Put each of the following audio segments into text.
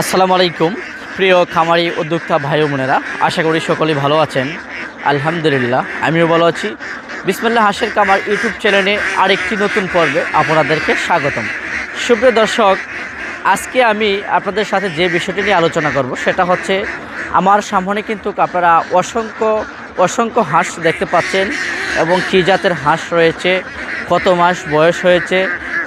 আসসালামু আলাইকুম। প্রিয় খামারি উদ্যোক্তা ভাই বোনেরা, আশা করি সকলেই ভালো আছেন। আলহামদুলিল্লাহ, আমিও ভালো আছি। বিসমিল্লাহ হাসের কামার ইউটিউব চ্যানেলে আরেকটি নতুন পর্বে আপনাদেরকে স্বাগতম। সুপ্রিয় দর্শক, আজকে আমি আপনাদের সাথে যে বিষয়টি নিয়ে আলোচনা করব, সেটা হচ্ছে আমার সামনে কিন্তু আপনারা অসংখ্য অসংখ্য হাঁস দেখতে পাচ্ছেন এবং কী জাতের হাঁস রয়েছে, কত মাস বয়স হয়েছে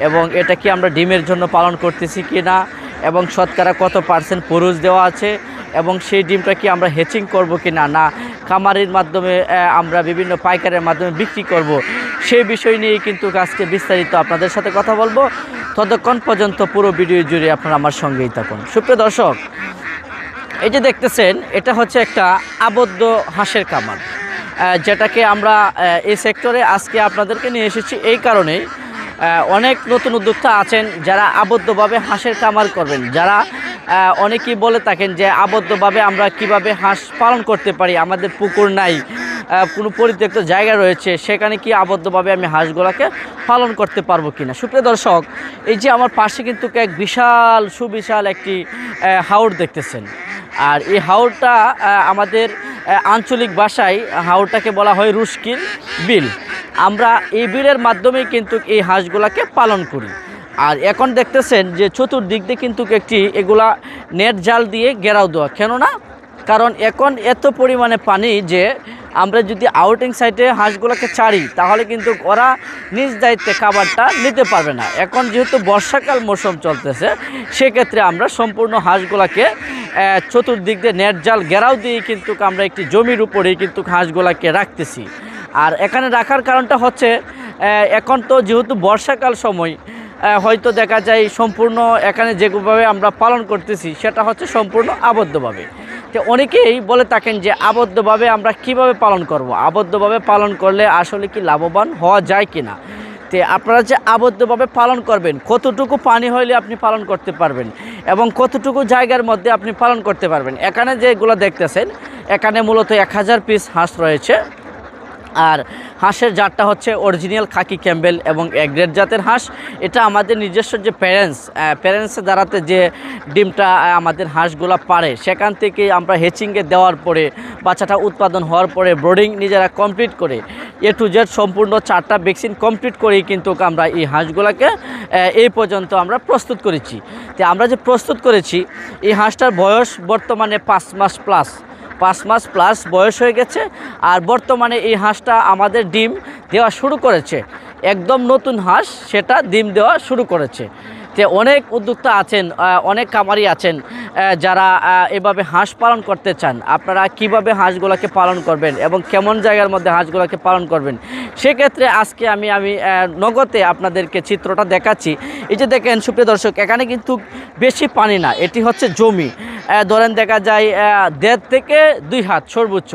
এবং এটা কি আমরা ডিমের জন্য পালন করতেছি কি না এবং শতকরা কত পার্সেন্ট পুরুষ দেওয়া আছে এবং সেই ডিমটা কি আমরা হেচিং করব কি না? না খামারের মাধ্যমে আমরা বিভিন্ন পাইকারের মাধ্যমে বিক্রি করব। সেই বিষয় নিয়ে কিন্তু আজকে বিস্তারিত আপনাদের সাথে কথা বলব। ততক্ষণ পর্যন্ত পুরো ভিডিও জুড়ে আপনারা আমার সঙ্গেই থাকুন। সুপ্রিয় দর্শক এই যে দেখতেছেন এটা হচ্ছে একটা আবদ্ধ হাঁসের আহ, যেটাকে আমরা এই সেক্টরে আজকে আপনাদেরকে নিয়ে এসেছি এই কারণেই অনেক নতুন উদ্যোক্তা আছেন যারা আবদ্ধভাবে হাঁসের কামার করবেন। যারা অনেকেই বলে থাকেন যে আবদ্ধভাবে আমরা কীভাবে হাঁস পালন করতে পারি, আমাদের পুকুর নাই কোনো পরিত্যক্ত জায়গা রয়েছে, সেখানে কি আবদ্ধভাবে আমি হাঁসগুলাকে পালন করতে পারব কিনা? সুপ্রিয় দর্শক, এই যে আমার পাশে কিন্তু এক বিশাল, সুবিশাল একটি হাওড় দেখতেছেন। আর এই হাওড়টা আমাদের আঞ্চলিক ভাষায় হাওড়টাকে বলা হয় রুস্কির বিল। আমরা এই বিলের মাধ্যমেই কিন্তু এই হাঁসগুলাকে পালন করি। আর এখন দেখতেছেন যে চতুর্দিক দিয়ে কিন্তু একটি এগুলা নেট জাল দিয়ে ঘেরাও দেওয়া। কেননা, কারণ এখন এত পরিমাণে পানি যে আমরা যদি আউটিং সাইডে হাঁসগুলোকে ছাড়ি, তাহলে কিন্তু ওরা নিজ দায়িত্বে খাবারটা নিতে পারবে না। এখন যেহেতু বর্ষাকাল মৌসুম চলতেছে, সেক্ষেত্রে আমরা সম্পূর্ণ হাঁসগুলোকে চতুর্দিক দিয়ে নেট জাল ঘেরাও দিয়ে কিন্তু আমরা একটি জমির উপরেই কিন্তু হাঁসগুলোকে রাখতেছি। আর এখানে রাখার কারণটা হচ্ছে এখন তো যেহেতু বর্ষাকাল সময় হয়তো দেখা যায় সম্পূর্ণ এখানে যেভাবে আমরা পালন করতেছি, সেটা হচ্ছে সম্পূর্ণ আবদ্ধভাবে। তো অনেকেই বলে থাকেন যে আবদ্ধভাবে আমরা কীভাবে পালন করব? আবদ্ধভাবে পালন করলে আসলে কি লাভবান হওয়া যায় কি না তে আপনারা যে আবদ্ধভাবে পালন করবেন, কতটুকু পানি হইলে আপনি পালন করতে পারবেন এবং কতটুকু জায়গার মধ্যে আপনি পালন করতে পারবেন? এখানে যেগুলো দেখতেছেন, এখানে মূলত এক হাজার পিস হাঁস রয়েছে। আর হাঁসের জাতটা হচ্ছে অরিজিনাল খাকি ক্যাম্বেল এবং এগ্রেড জাতের হাঁস। এটা আমাদের নিজস্ব যে প্যারেন্টস প্যারেন্টসের দ্বারাতে যে ডিমটা আমাদের হাঁসগুলো পারে, সেখান থেকে আমরা হেচিংয়ে দেওয়ার পরে, বাচ্চাটা উৎপাদন হওয়ার পরে ব্রোডিং নিজেরা কমপ্লিট করে এ টু জেড সম্পূর্ণ চারটা ভ্যাকসিন কমপ্লিট করেই কিন্তু আমরা এই হাঁসগুলোকে এই পর্যন্ত আমরা প্রস্তুত করেছি। তো আমরা যে প্রস্তুত করেছি, এই হাঁসটার বয়স বর্তমানে পাঁচ মাস প্লাস পাঁচ মাস প্লাস বয়স হয়ে গেছে আর বর্তমানে এই হাঁসটা আমাদের ডিম দেওয়া শুরু করেছে। একদম নতুন হাঁস, সেটা ডিম দেওয়া শুরু করেছে। তে অনেক উদ্যোক্তা আছেন অনেক কামারি আছেন যারা এভাবে হাঁস পালন করতে চান। আপনারা কীভাবে হাঁসগুলোকে পালন করবেন এবং কেমন জায়গার মধ্যে হাঁসগুলোকে পালন করবেন? সেক্ষেত্রে আজকে আমি আমি নগদে আপনাদেরকে চিত্রটা দেখাচ্ছি। এই যে দেখেন, সুপ্রিয় দর্শক, এখানে কিন্তু বেশি পানি না, এটি হচ্ছে জমি। ধরেন দেখা যায় দেড় থেকে দুই হাত সর্বোচ্চ।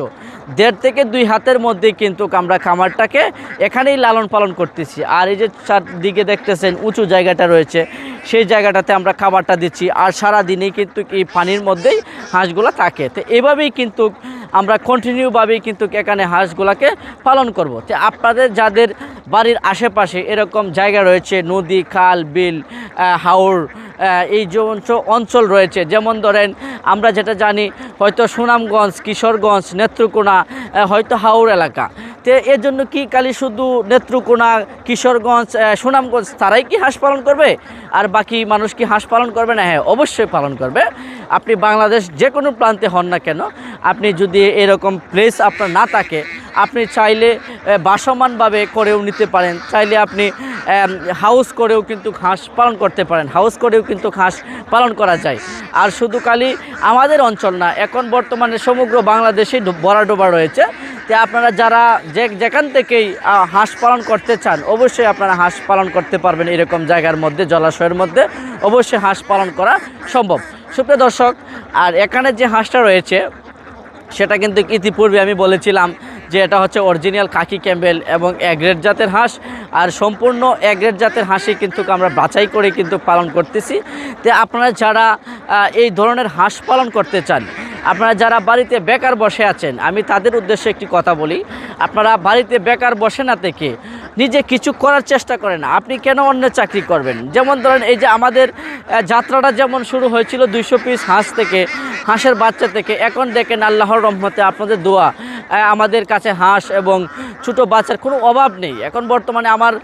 দেড় থেকে দুই হাতের মধ্যে কিন্তু আমরা খামারটাকে এখানেই লালন পালন করতেছি। আর এই যে চারদিকে দেখতেছেন, উঁচু জায়গাটা রয়েছে। সেই জায়গাটাতে আমরা খাবারটা দিচ্ছি। আর সারা দিনেই কিন্তু এই পানির মধ্যেই হাঁসগুলো থাকে। তো এভাবেই কিন্তু আমরা কন্টিনিউভাবেই কিন্তু এখানে হাঁসগুলাকে পালন করব। তো আপনাদের যাদের বাড়ির আশেপাশে এরকম জায়গা রয়েছে, নদী, খাল, বিল হাওর এই যে অঞ্চল অঞ্চল রয়েছে, যেমন ধরেন আমরা যেটা জানি হয়তো সুনামগঞ্জ, কিশোরগঞ্জ, নেত্রকোনা হয়তো হাওড় এলাকা। তো এর জন্য কি কালি শুধু নেত্রকোনা, কিশোরগঞ্জ সুনামগঞ্জ তারাই কি হাঁস পালন করবে? আর বাকি মানুষ কি হাঁস পালন করবে না? হ্যাঁ অবশ্যই পালন করবে। আপনি বাংলাদেশ যে কোনো প্রান্তে হন না কেন, আপনি যদি এরকম প্লেস আপনার না থাকে, আপনি চাইলে বাসমানভাবে করেও নিতে পারেন। চাইলে আপনি হাউস করেও কিন্তু হাঁস পালন করতে পারেন। হাউস করেও কিন্তু হাঁস পালন করা যায়। আর শুধু খালি আমাদের অঞ্চল না, এখন বর্তমানে সমগ্র বাংলাদেশে বরাডোবা রয়েছে। তো আপনারা যারা যে যেখান থেকেই হাঁস পালন করতে চান, অবশ্যই আপনারা হাঁস পালন করতে পারবেন এরকম জায়গার মধ্যে, জলাশয়ের মধ্যে। অবশ্যই হাঁস পালন করা সম্ভব। সুপ্রিয় দর্শক, আর এখানে যে হাঁসটা রয়েছে, সেটা কিন্তু ইতিপূর্বে আমি বলেছিলাম যে এটা হচ্ছে অরিজিনাল কাকি ক্যাম্বেল এবং এগ্রেড জাতের হাঁস। আর সম্পূর্ণ এগ্রেড জাতের হাঁসই কিন্তু আমরা বাছাই করে কিন্তু পালন করতেছি। তো আপনারা যারা এই ধরনের হাঁস পালন করতে চান আপনারা যারা বাড়িতে বেকার বসে আছেন, আমি তাদের উদ্দেশ্যে একটি কথা বলি। আপনারা বাড়িতে বেকার বসে না থেকে নিজে কিছু করার চেষ্টা করেন। আপনি কেন অন্য চাকরি করবেন? যেমন ধরেন এই যে আমাদের যাত্রাটা যেমন শুরু হয়েছিল দুইশো পিস হাঁস থেকে, হাঁসের বাচ্চা থেকে, এখন দেখেন আল্লাহর রহমতে আপনাদের দোয়া আমাদের কাছে হাঁস এবং ছোটো বাচ্চার কোনো অভাব নেই। এখন বর্তমানে আমার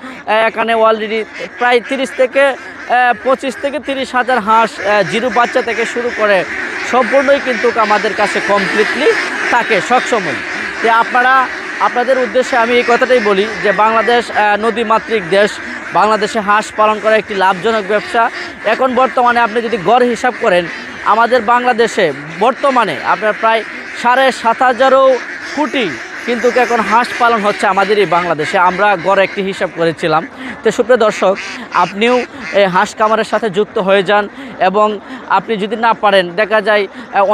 এখানে অলরেডি প্রায় তিরিশ থেকে পঁচিশ থেকে তিরিশ হাজার হাঁস জিরো বাচ্চা থেকে শুরু করে সম্পূর্ণই কিন্তু আমাদের কাছে কমপ্লিটলি থাকে সবসময়। যে আপনারা, আপনাদের উদ্দেশ্যে আমি এই কথাটাই বলি যে বাংলাদেশ নদীমাতৃক দেশ, বাংলাদেশে হাঁস পালন করা একটি লাভজনক ব্যবসা। এখন বর্তমানে আপনি যদি গড় হিসাব করেন, আমাদের বাংলাদেশে বর্তমানে আপনার প্রায় সাড়ে সাত হাজারও কোটি কিন্তু এখন হাঁস পালন হচ্ছে আমাদের এই বাংলাদেশে। আমরা গড় একটি হিসাব করেছিলাম। তো সুপ্রিয় দর্শক, আপনিও এই হাঁস কামারের সাথে যুক্ত হয়ে যান এবং আপনি যদি না পারেন, দেখা যায়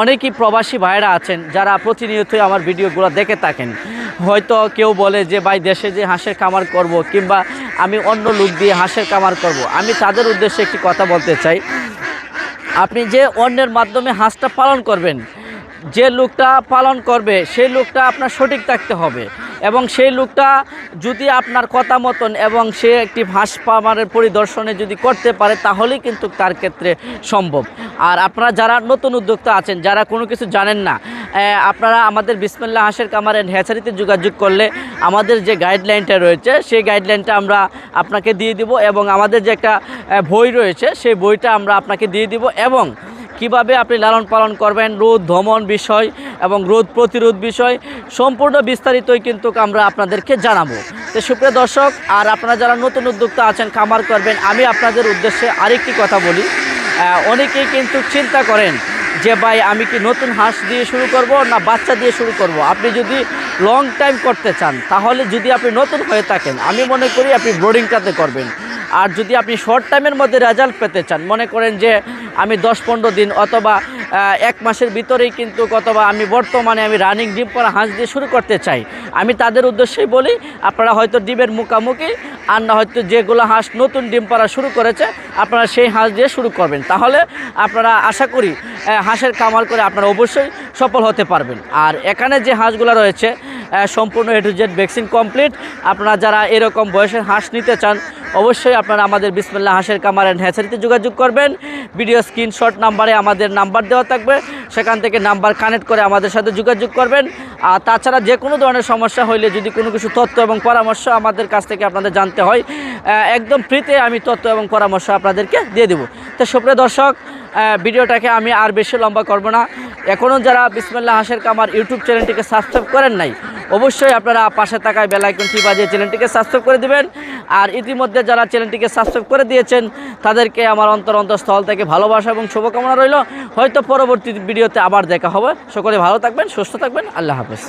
অনেকেই প্রবাসী ভাইরা আছেন যারা প্রতিনিয়তই আমার ভিডিওগুলো দেখে থাকেন। হয়তো কেউ বলে যে, ভাই, দেশে যে হাঁসের কামার করব কিংবা, আমি অন্য লোক দিয়ে হাঁসের কামার করব। আমি তাদের উদ্দেশ্যে একটি কথা বলতে চাই। আপনি যে অন্যের মাধ্যমে হাঁসটা পালন করবেন, যে লোকটা পালন করবে, সেই লোকটা আপনার সঠিক থাকতে হবে। এবং সেই লোকটা যদি আপনার কথা মতন এবং সে একটি হাঁস পরিদর্শনে যদি করতে পারে, তাহলেই কিন্তু তার ক্ষেত্রে সম্ভব। আর আপনারা যারা নতুন উদ্যোক্তা আছেন, যারা কোনো কিছু জানেন না আপনারা আমাদের বিসমিল্লা হাঁসের কামার অ্যান্ড হ্যাচারিতে যোগাযোগ করলে আমাদের যে গাইডলাইনটা রয়েছে, সেই গাইডলাইনটা আমরা আপনাকে দিয়ে দিব এবং আমাদের যে একটা বই রয়েছে, সেই বইটা আমরা আপনাকে দিয়ে দিব এবং কীভাবে আপনি লালন পালন করবেন রোদ ধমন বিষয় এবং রোদ প্রতিরোধ বিষয়, সম্পূর্ণ বিস্তারিতই কিন্তু আমরা আপনাদেরকে জানাব। তো সুপ্রিয় দর্শক, আর আপনারা যারা নতুন উদ্যোক্তা আছেন, খামার করবেন, আমি আপনাদের উদ্দেশ্যে আরেকটি কথা বলি। অনেকেই কিন্তু চিন্তা করেন যে, ভাই, আমি কি নতুন হাঁস দিয়ে শুরু করব না বাচ্চা দিয়ে শুরু করব? আপনি যদি লং টাইম করতে চান, তাহলে যদি আপনি নতুন হয়ে থাকেন, আমি মনে করি আপনি ব্রোডিংটাতে করবেন। আর যদি আপনি শর্ট টাইমের মধ্যে রেজাল্ট পেতে চান, মনে করেন যে আমি দশ পনেরো দিন অথবা এক মাসের ভিতরেই কিন্তু অথবা আমি বর্তমানে আমি রানিং ডিম করা হাঁস দিয়ে শুরু করতে চাই, আমি তাদের উদ্দেশ্যেই বলি, আপনারা হয়তো ডিমের মুখামুখি, আর না হয়তো যেগুলো হাঁস নতুন ডিম পাড়া শুরু করেছে, আপনারা সেই হাঁস দিয়ে শুরু করবেন। তাহলে আপনারা আশা করি হাঁসের কামাল করে আপনারা অবশ্যই সফল হতে পারবেন। আর এখানে যে হাঁসগুলো রয়েছে সম্পূর্ণ A to Z vaccine complete আপনারা যারা এরকম বয়সের হাঁস নিতে চান অবশ্যই আপনারা আমাদের বিসমিল্লা হাঁসের কামার অ্যান্ড হ্যাচারিতে যোগাযোগ করবেন। ভিডিও স্ক্রিনশট নাম্বারে আমাদের নাম্বার দেওয়া থাকবে। সেখান থেকে নাম্বার কানেক্ট করে আমাদের সাথে যোগাযোগ করবেন। আর তাছাড়া যে কোনো ধরনের সমস্যা হইলে যদি কোনো কিছু তথ্য এবং পরামর্শ আমাদের কাছ থেকে আপনাদের জানতে হয় একদম ফ্রিতে আমি তথ্য এবং পরামর্শ আপনাদেরকে দিয়ে দেবো। তো সুপ্রিয় দর্শক ভিডিওটাকে আমি আর বেশি লম্বা করব না। এখনও যারা বিসমিল্লা হাসের কামার ইউটিউব চ্যানেলটিকে সাবস্ক্রাইব করেন নাই, অবশ্যই আপনারা পাশে থাকায় বেলাইকনটি বাজিয়ে চ্যানেলটিকে সাবস্ক্রাইব করে দিবেন। আর ইতিমধ্যে যারা চ্যানেলটিকে সাবস্ক্রাইব করে দিয়েছেন, তাদেরকে আমার অন্তর অন্তঃস্থল থেকে ভালোবাসা এবং শুভকামনা রইল। হয়তো পরবর্তী ভিডিওতে আবার দেখা হবে। সকলে ভালো থাকবেন, সুস্থ থাকবেন। আল্লাহ হাফেজ।